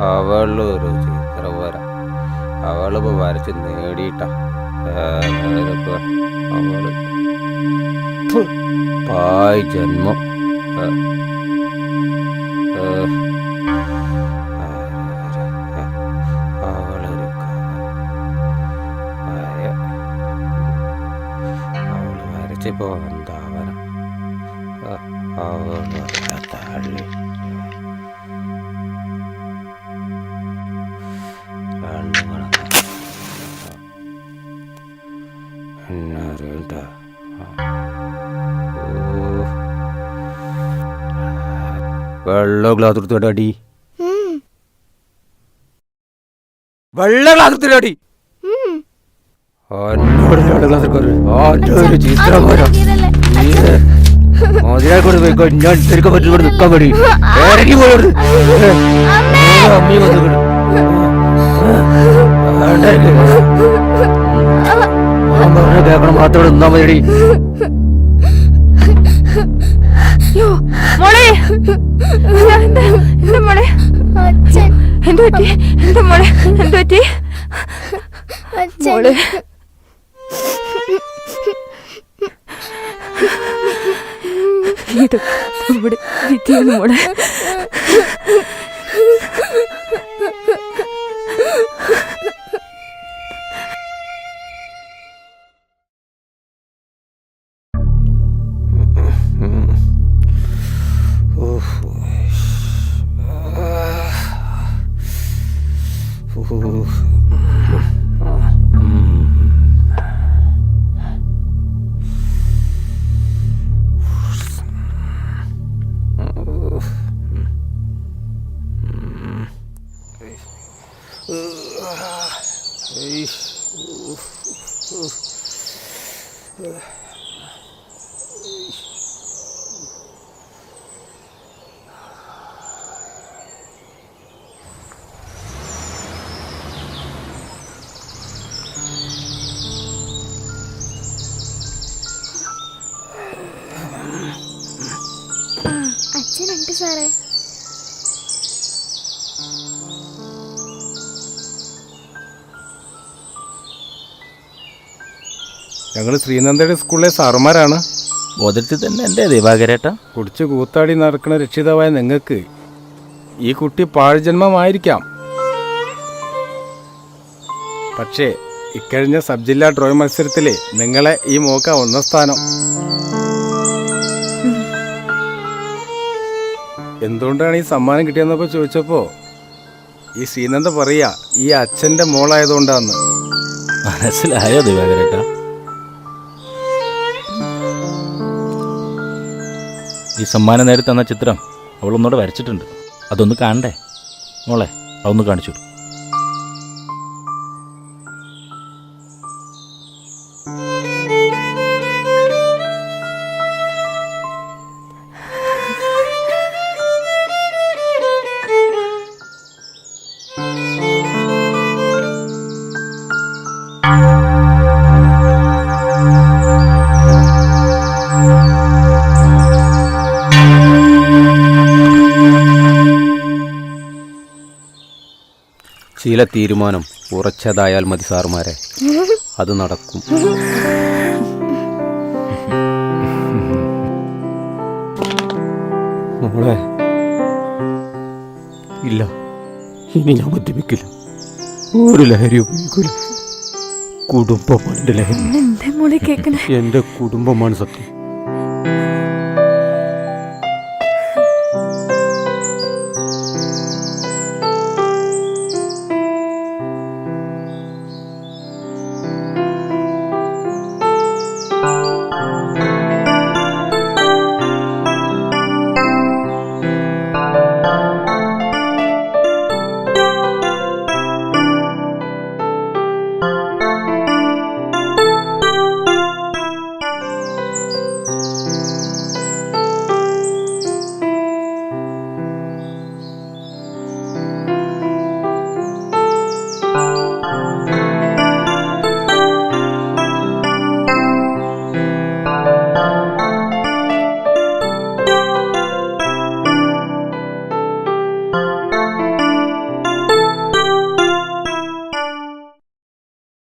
അവളൊരു ചിത്രവര. അവളിപ്പോ വരച്ച് നേടിയിട്ട. അവൾ. പായ് വര. എന്താ തള്ളി. എന്നാ അറിയണ്ട വെള്ള ഗ്ലാസ് എടുത്തോട്ടെ അടി വെള്ള ഗ്ലാസ് എടുത്തോട്ടെ അടി ഉം. എന്നോട് രണ്ട് ഗ്ലാസ് ഒരു ചിത്രം വരാം ഇതല്ലേ? മോതിരാ കൊണ്ട് പോയിക്കോ ഞാൻ തിരിക്കാൻ പറ്റുന്ന നിൽക്കാൻ മതി ഇറങ്ങി പോയോട് അമ്മി വന്നു ഞാൻ പറഞ്ഞ കേൾക്കണം. മാത്രം നിന്നാ മതി മോളെ. എന്താ മോളെ? അച്ഛൻ. എന്ത് പറ്റി? എന്താ മോളെ? എന്ത് പറ്റി? അച്ഛൻ. മോളെ. ഇത് വിധിയാണ് മോളെ. Ugh. അച്ഛനുണ്ട് സാറേ. ഞങ്ങൾ ശ്രീനന്ദയുടെ സ്കൂളിലെ സാറുമാരാണ്. ബോധത്തിൽ തന്നെ എന്റെ ദിവാകരേട്ട? കുടിച്ച് കൂത്താടി നടക്കുന്ന രക്ഷിതാവായ നിങ്ങൾക്ക് ഈ കുട്ടി പാഴ്ജന്മമായിരിക്കാം. പക്ഷേ ഇക്കഴിഞ്ഞ സബ് ജില്ലാ ഡ്രോയിങ് മത്സരത്തിലെ നിങ്ങളെ ഈ മോക്ക ഒന്നാം സ്ഥാനം. എന്തുകൊണ്ടാണ് ഈ സമ്മാനം കിട്ടിയെന്നപ്പോൾ ചോദിച്ചപ്പോൾ ഈ സീനന്ത പറയാ ഈ അച്ഛന്റെ മോളായതുകൊണ്ടാന്ന്. മനസ്സിലായോ ദിവാകരേട്ട? ഈ സമ്മാനം നേരെ തന്ന ചിത്രം അവളൊന്നുകൂടെ വരച്ചിട്ടുണ്ട്. അതൊന്ന് കാണണ്ടേ? മോളെ അതൊന്ന് കാണിച്ചു ചില തീരുമാനം ഉറച്ചതായാൽ മതി സാറുമാരെ. അത് നടക്കും. മോളെ. ഇല്ല. ഇനി ഞാൻ മദ്യപിക്കില്ല ഒരു ലഹരി ഉപയോഗിക്കില്ല കുടുംബമാണ് എന്റെ ലഹരി. എന്റെ കുടുംബമാണ് സത്യം.